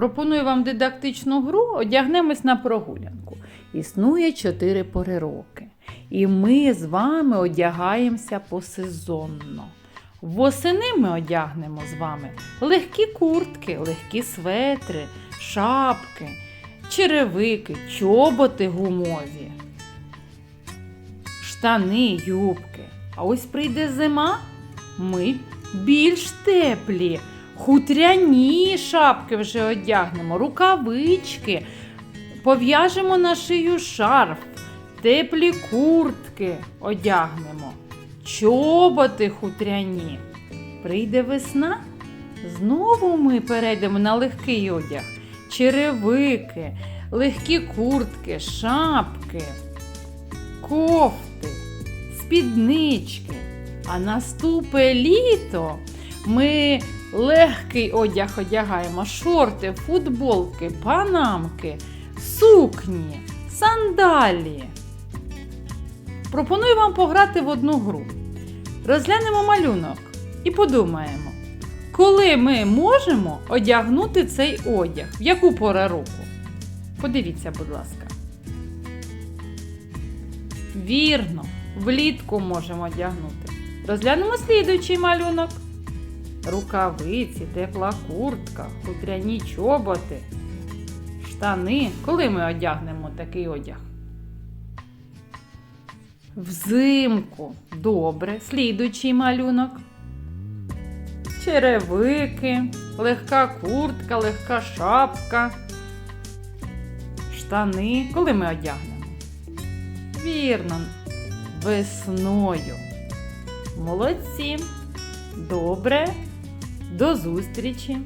Пропоную вам дидактичну гру одягнемось на прогулянку. Існує чотири пори роки. І ми з вами одягаємося посезонно. Восени ми одягнемо з вами легкі куртки, легкі светри, шапки, черевики, чоботи гумові, штани, юбки. А ось прийде зима, ми більш теплі, хутряні шапки вже одягнемо, рукавички, пов'яжемо на шию шарф, теплі куртки одягнемо, чоботи хутряні. Прийде весна, знову ми перейдемо на легкий одяг, черевики, легкі куртки, шапки, кофти, спіднички. А наступе літо ми легкий одяг одягаємо, шорти, футболки, панамки, сукні, сандалі. Пропоную вам пограти в одну гру. Розглянемо малюнок і подумаємо, коли ми можемо одягнути цей одяг, в яку пору року? Подивіться, будь ласка. Вірно, влітку можемо одягнути. Розглянемо слідуючий малюнок. Рукавиці, тепла куртка, хутряні чоботи, штани. Коли ми одягнемо такий одяг? Взимку. Добре. Слідуючий малюнок. Черевики, легка куртка, легка шапка. Штани. Коли ми одягнемо? Вірно, весною. Молодці. Добре. До зустрічі!